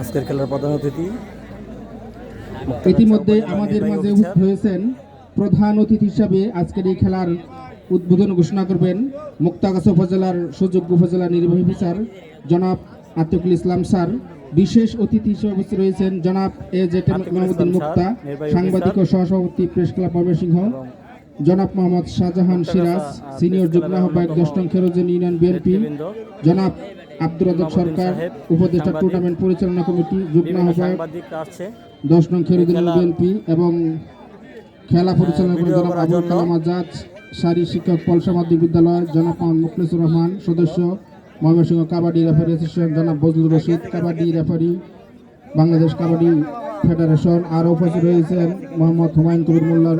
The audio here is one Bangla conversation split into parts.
আজকের খেলার প্রধান অতিথি। ইতিমধ্যে আমাদের মাঝে হয়েছেন প্রধান অতিথি হিসাবে আজকের এই খেলার উদ্বোধন ঘোষণা করবেন মুক্তাগাছা উপজেলার সুযোগ্য উপজেলা নির্বাহী বিচার জনাব আতিকুল ইসলাম স্যার। বিশেষ অতিথি হিসেবে উপস্থিত রয়েছেন জনাব এ জেট আতিকুল মুক্তা সাংবাদিক ও। সহসভাপতি প্রেস ক্লাব ময়মনসিংহ জনাব মোহাম্মদ শাহজাহান সিরাজ সিনিয়র যুগ্ম আহ্বায়ক দশম খেরোজেন ইউনিয়ন বিএনপি জনাব আব্দুর রাজাক সরকার উপদেষ্টা টুর্নামেন্ট পরিচালনা কমিটি যুগ্ম আহ্বায়ক দশ নং খেলা- বিএনপি এবং খেলা পরিচালনা করে ভিডিও জনাব আবুল কালাম আজাদ সারি শিক্ষক পলসা মাধ্যমিক বিদ্যালয় জনাব মোহাম্মদ মুখলিসুর রহমান সদস্য ময়মনসিংহ কাবাডি রেফারি অ্যাসোসিয়েশন জনাব বজলুর রশিদ কাবাডি রেফারি বাংলাদেশ কাবাডি ফেডারেশন আর উপস্থিত রয়েছেন মোহাম্মদ হুমায়ুন কবির মোল্লার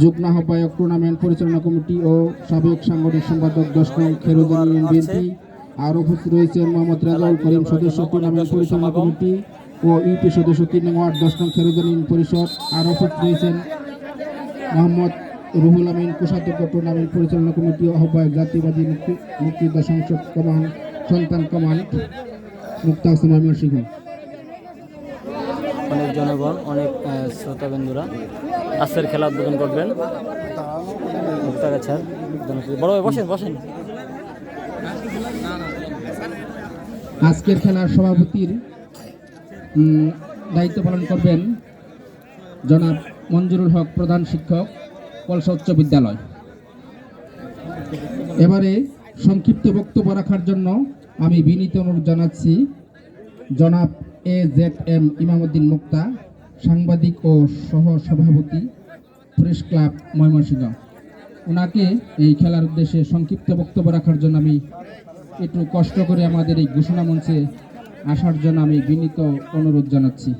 যুগ্ম আহ্বায়ক টুর্নামেন্ট পরিচালনা কমিটি ও সাবেক সাংগঠনিক সম্পাদক দশ নং খেরুদ্দিন বিএনপি। আর উপস্থিত রয়েছেন মোহাম্মদ রাজাউল করিম সদস্য টুর্নামেন্ট পরিচালনা কমিটি ও ইউপি সদস্য তিন নং ওয়ার্ড দশ নং খেরুদ্দিন পরিষদ। আর উপস্থিত রয়েছেন মোহাম্মদ রুহুল আমিন কোষাধ্যক্ষ টুর্নামেন্ট পরিচালনা কমিটি ও আহ্বায়ক জাতীয়বাদী মুক্তি মুক্তিযোদ্ধা সংসদ কমান্ড সন্তান কমান্ড মুক্তা হোসেন ময়মনসিংহ অনেক জনগণ অনেক শ্রোতাবন্ধুরা আজকের খেলা উদ্বোধন করবেন। বড় বসেন বসেন। আজকের খেলার সভাপতির দায়িত্ব পালন করবেন জনাব মঞ্জুরুল হক, প্রধান শিক্ষক, কলসা উচ্চ বিদ্যালয়। এবারে সংক্ষিপ্ত বক্তব্য রাখার জন্য আমি বিনীত অনুরোধ জানাচ্ছি জনাব A Z M Imamuddin Mukta. সাংবাদিক ও সহ সভাপতি প্রেস ক্লাব ময়মনসিংহ। ওনাকে এই খেলার উদ্দেশ্যে সংক্ষিপ্ত বক্তব্য রাখার জন্য আমি একটু কষ্ট করে আমাদের এই ঘোষণা মঞ্চে আসার জন্য আমি বিনীত অনুরোধ জানাচ্ছি।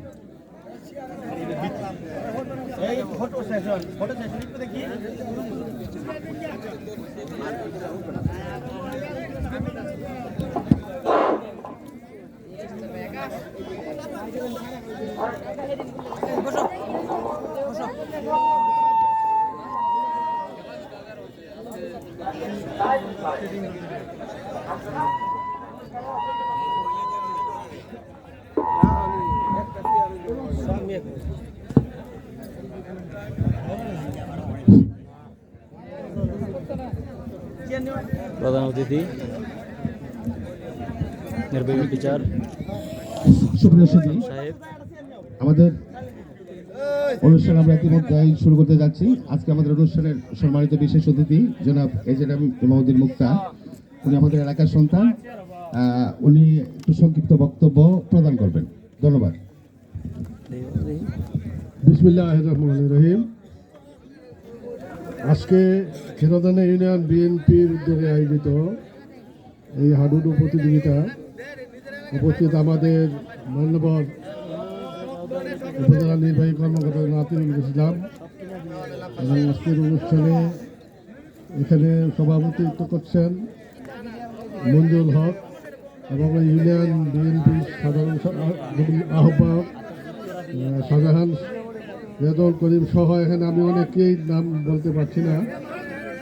প্রধান অতিথি নির্বাহী সুধী সাহেব আমাদের অনুষ্ঠান আমরা ইতিমধ্যে শুরু করতে যাচ্ছি। আজকে আমাদের অনুষ্ঠানের সম্মানিত বিশেষ অতিথি জনাব এজেড ইমামুদ্দিন মুক্তা। উনি আমাদের এলাকার সন্তান। উনি একটু সংক্ষিপ্ত বক্তব্য প্রদান করবেন। ধন্যবাদ। রহিম। আজকে খেরোদানা ইউনিয়ন বিএনপির উদ্যোগে আয়োজিত এই হাডুডু প্রতিযোগিতা উপস্থিত আমাদের মান্যবর উপজেলা নির্বাহী কর্মকর্তা নাতিরুল ইসলাম এবং আজকের অনুষ্ঠানে এখানে সভাপতিত্ব করছেন মঞ্জুর হক এবং ইউনিয়ন বিএনপির সাধারণ আহ্বায়ক আহ, শাহজাহান রেদল করিম সহ এখানে আমি অনেকেই নাম বলতে পারছি না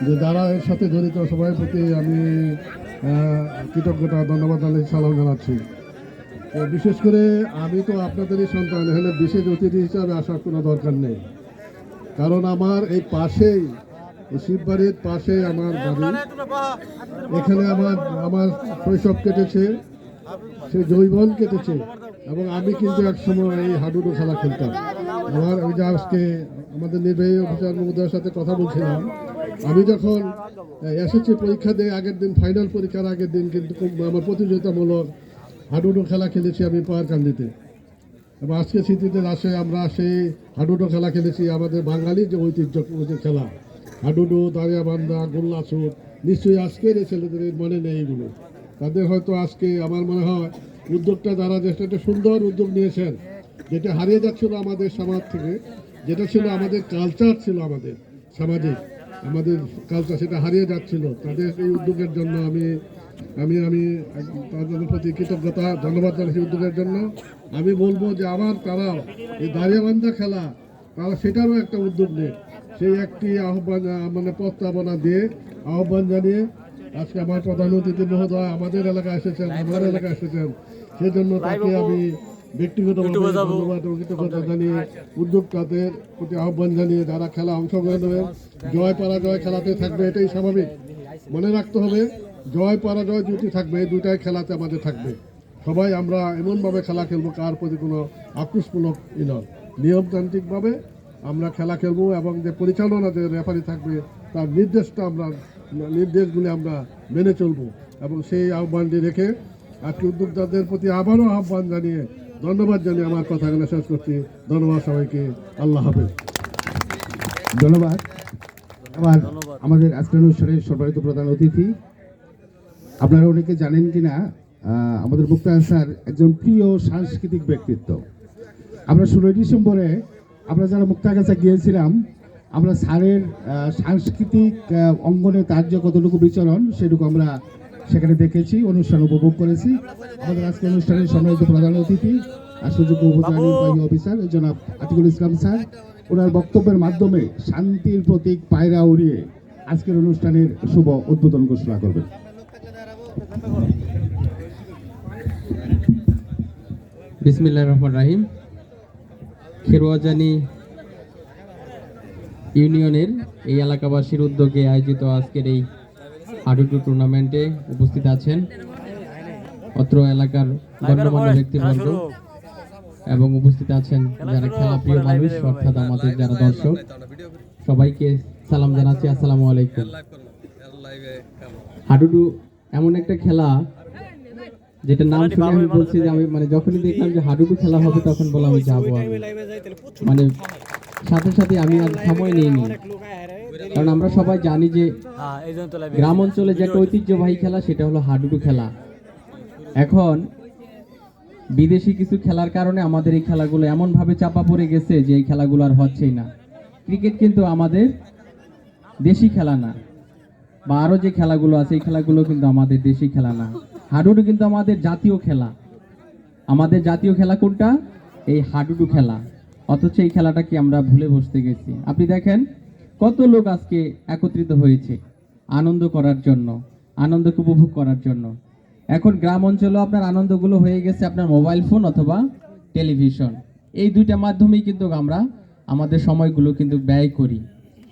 যে যারা এর সাথে জড়িত সবার প্রতি আমি কৃতজ্ঞতা ধন্যবাদ জানাই সালাম জানাচ্ছি। বিশেষ করে আমি তো আপনাদেরই সন্তান এখানে বিশেষ অতিথি হিসাবে আসার কোনো দরকার নেই। কারণ আমার এই পাশেই শিববাড়ির পাশে আমার বাড়ি। এখানে আমার আমার শৈশব কেটেছে, সে জৈবন কেটেছে, এবং আমি কিন্তু এক সময় এই হাডুডু খেলা খেলতাম। আমার ওই যে আজকে আমাদের নির্বাহী অফিসার মহোদয়ের সাথে কথা বলছিলাম, আমি যখন এসেছি পরীক্ষা দিয়ে আগের দিন ফাইনাল পরীক্ষার আগের দিন কিন্তু আমার প্রতিযোগিতামূলক হাডুডু খেলা খেলেছি আমি পাহাড়কান্দিতে। এবং আজকে স্মৃতিতে আসে আমরা সেই হাডুডু খেলা খেলেছি, আমাদের বাঙালির যে ঐতিহ্য খেলা। হাডুডু, দাঁড়িয়াবান্ধা গোল্লা ছুট নিশ্চয়ই আজকের এই ছেলেদের মনে নেই এগুলো। তাদের হয়তো আজকে আমার মনে হয় উদ্যোগটা যারা যে একটা সুন্দর উদ্যোগ নিয়েছেন, যেটা হারিয়ে যাচ্ছিল আমাদের সমাজ থেকে, যেটা ছিল আমাদের কালচার ছিল আমাদের সামাজিক আমাদের কালচার সেটা হারিয়ে যাচ্ছিল। তাদের এই উদ্যোগের জন্য আমি আমি আমি তাদের প্রতি কৃতজ্ঞতা ধন্যবাদ জানাচ্ছি উদ্যোগের জন্য। আমি বলব যে আমার তারা এই দাঁড়িয়াবান্ধা খেলা তারা সেটারও একটা উদ্যোগ নেই সেই একটি আহ্বান মানে প্রস্তাবনা দিয়ে আহ্বান জানিয়ে আজকে আমার প্রধান অতিথি মহোদয় আমাদের এলাকায় এসেছেন আমার এলাকায় এসেছেন। সেজন্য তাকে আমি ব্যক্তিগতভাবে ধন্যবাদ এবং কৃতজ্ঞতা জানিয়ে উদ্যোক্তাদের প্রতি আহ্বান জানিয়ে যারা খেলা অংশগ্রহণ নেবেন জয় পরাজয় খেলাতে থাকবে এটাই স্বাভাবিক। মনে রাখতে হবে জয় পরাজয় দুটি থাকবে দুটাই খেলাতে আমাদের থাকবে। সবাই আমরা এমনভাবে খেলা খেলব, কার প্রতি কোনো আক্রোশমূলক ই নয়। নিয়মতান্ত্রিকভাবে আমরা খেলা খেলব এবং যে পরিচালনা যে রেফারি থাকবে, তার নির্দেশটা আমরা, নির্দেশগুলি আমরা মেনে চলবো। এবং সেই আহ্বানটি রেখে আজকে উদ্যোক্তাদের প্রতি আবারও আহ্বান জানিয়ে ধন্যবাদ জানিয়ে আমার কথা এখানে শেষ করছি। ধন্যবাদ সবাইকে। আল্লাহ হাফেজ। ধন্যবাদ। আমাদের আজকের অনুষ্ঠানের সম্মানিত প্রধান অতিথি আপনারা অনেকে জানেন কিনা আহ, আমাদের মুক্তার স্যার একজন প্রিয় সাংস্কৃতিক ব্যক্তিত্ব। আমরা ষোলোই ডিসেম্বরে আমরা যারা মুক্তাগাছা গিয়েছিলাম আমরা স্যারের সাংস্কৃতিক অঙ্গনে তার যে কতটুকু বিচরণ সেটুকু আমরা সেখানে দেখেছি অনুষ্ঠান উপভোগ করেছি। আমাদের আজকে অনুষ্ঠানের সম্মানিত প্রধান অতিথি আর সুযোগ্য উপজেলা অফিসার জনাব আতিকুল ইসলাম স্যার। ওনার বক্তব্যের মাধ্যমে শান্তির প্রতীক পায়রা উড়িয়ে আজকের অনুষ্ঠানের শুভ উদ্বোধন ঘোষণা করবেন। বিসমিল্লাহ রহমান রাহিম। খেরোয়াজানি ইউনিয়নের এই এলাকাবাসীর উদ্যোগে আয়োজিত আজকের এই হাডুডু টুর্নামেন্টে উপস্থিত আছেন অত্র এলাকার গণ্যমান্য ব্যক্তিবর্গ এবং উপস্থিত আছেন যারা খেলা প্রিয় মানুষ, অর্থাৎ আমাদের যারা দর্শক। সবাইকে সালাম জানাচ্ছি। আসসালামু আলাইকুম। হাডুডু এমন একটা খেলা যেটা নাম শুনে আমি বলছি যে আমি মানে যখনই দেখলাম যে হাডুডু খেলা হবে তখন বললাম আমি যাব মানে সাথে সাথে আমি আর সময় নিইনি। কারণ আমরা সবাই জানি যে গ্রাম অঞ্চলে যে একটা ঐতিহ্যবাহী খেলা, সেটা হলো হাডুডু খেলা। এখন বিদেশি কিছু খেলার কারণে আমাদের এই খেলাগুলো এমনভাবে চাপা পড়ে গেছে যে এই খেলাগুলো আর হচ্ছেই না। ক্রিকেট কিন্তু আমাদের দেশি খেলা না। বা আরও যে খেলাগুলো আছে, এই খেলাগুলো কিন্তু আমাদের দেশি খেলা না। হাডুডু কিন্তু আমাদের জাতীয় খেলা। আমাদের জাতীয় খেলা কোনটা? এই হাডুডু খেলা। অথচ এই খেলাটাকে আমরা ভুলে বসতে গেছি। আপনি দেখেন, কত লোক আজকে একত্রিত হয়েছে আনন্দ করার জন্য, আনন্দকে উপভোগ করার জন্য। এখন গ্রাম অঞ্চলেও আপনার আনন্দগুলো হয়ে গেছে আপনার মোবাইল ফোন অথবা টেলিভিশন। এই দুইটা মাধ্যমেই কিন্তু আমরা আমাদের সময়গুলো কিন্তু ব্যয় করি।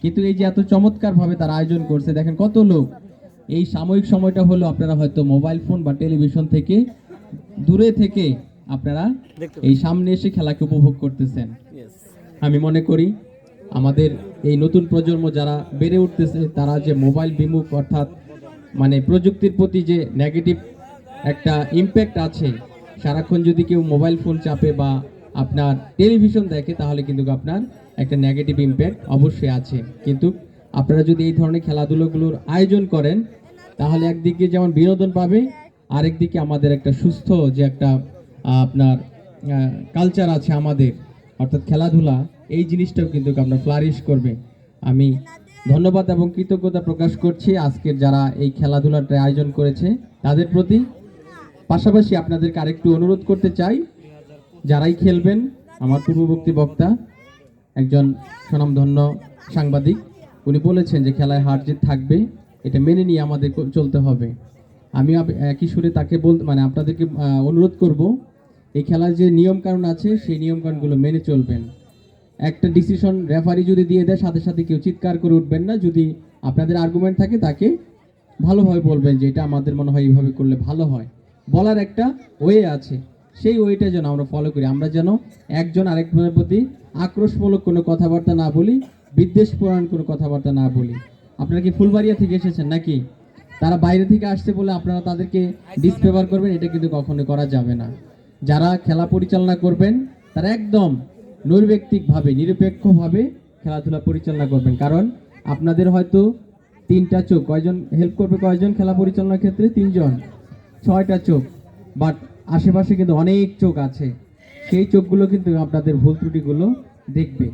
কিন্তু এই যে এত চমৎকারভাবে তারা আয়োজন করছে দেখেন কত লোক। এই সাময়িক সময়টা হলো আপনারা হয়তো মোবাইল ফোন বা টেলিভিশন থেকে দূরে থেকে আপনারা এই সামনে এসে খেলাকে উপভোগ করতেছেন। আমি মনে করি আমাদের এই নতুন প্রজন্ম যারা বেড়ে উঠতেছে তারা যে মোবাইল বিমুখ অর্থাৎ মানে প্রযুক্তির প্রতি যে নেগেটিভ একটা ইম্প্যাক্ট আছে সারাক্ষণ যদি কেউ মোবাইল ফোন চাপে বা আপনার টেলিভিশন দেখে তাহলে কিন্তু আপনার একটা নেগেটিভ ইম্প্যাক্ট অবশ্যই আছে। কিন্তু আপনারা যদি এই ধরনের খেলাধুলোগুলোর আয়োজন করেন, তাহলে একদিকে যেমন বিনোদন পাবে, আরেকদিকে আমাদের একটা সুস্থ যে একটা আপনার কালচার আছে আমাদের, অর্থাৎ খেলাধুলা, এই জিনিসটাও কিন্তু আপনার ফ্লারিশ করবে। আমি ধন্যবাদ এবং কৃতজ্ঞতা প্রকাশ করছি আজকের যারা এই খেলাধুলাটা আয়োজন করেছে, তাদের প্রতি। পাশাপাশি আপনাদেরকে আরেকটু অনুরোধ করতে চাই, যারাই খেলবেন, আমার পূর্ববর্তী বক্তা একজন স্বনামধন্য সাংবাদিক, উনি বলেছেন যে খেলায় হার জিত থাকবে, এটা মেনে নিয়ে আমাদের চলতে হবে। আমি একই সুরে তাকে বল মানে আপনাদেরকে অনুরোধ করব, এই খেলার যে নিয়ম কানুন আছে, সেই নিয়ম কানুনগুলো মেনে চলবেন। একটা ডিসিশন রেফারি যদি দিয়ে দেয়, সাথে সাথে কেউ চিৎকার করে উঠবেন না। যদি আপনাদের আর্গুমেন্ট থাকে, তাকে ভালোভাবে বলবেন যে, এটা আমাদের মনে হয় এইভাবে করলে ভালো হয়। বলার একটা ওয়ে আছে। সেই ওয়েটা যেন আমরা ফলো করি। আমরা যেন একজন আরেকজনের প্রতি আক্রোশমূলক কোনো কথাবার্তা না বলি বিদ্বেষপূরণ কোনো কথাবার্তা না বলি। আপনারা কি ফুলবাড়িয়া থেকে এসেছেন নাকি? তারা বাইরে থেকে আসছে বলে আপনারা তাদেরকে ডিসফেভার করবেন, এটা কিন্তু কখনো করা যাবে না। যারা খেলা পরিচালনা করবেন, তারা একদম নৈর্ব্যক্তিকভাবে, নিরপেক্ষভাবে খেলাধুলা পরিচালনা করবেন। কারণ আপনাদের হয়তো তিনটা চোখ, কয়জন হেল্প করবে কয়জন খেলা পরিচালনার ক্ষেত্রে? তিনজন, ছয়টা চোখ। বাট আশেপাশে কিন্তু অনেক চোখ আছে। সেই চোখগুলো কিন্তু আপনাদের ভুল ত্রুটিগুলো দেখবে।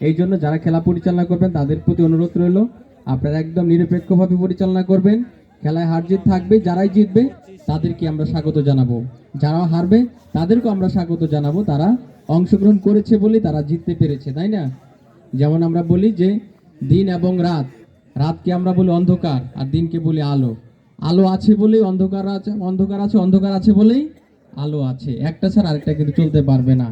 এই জন্য যারা খেলা পরিচালনা করবেন, তাদের প্রতি অনুরোধ রইল, আপনারা একদম নিরপেক্ষভাবে পরিচালনা করবেন। খেলায় হার জিত থাকবে, যারাই জিতবে, তাদেরকে আমরা স্বাগত জানাব। যারা হারবে, তাদেরকেও আমরা স্বাগত জানাব। তারা অংশগ্রহণ করেছে বলে তারা জিততে পেরেছে, তাই না? যেমন আমরা বলি যে, দিন এবং রাত। রাতকে আমরা বলি অন্ধকার, আর দিনকে বলি আলো। আলো আছে বলেই অন্ধকার আছে অন্ধকার আছে অন্ধকার আছে বলেই আলো আছে। একটা ছাড়া আরেকটা কিন্তু চলতে পারবে না।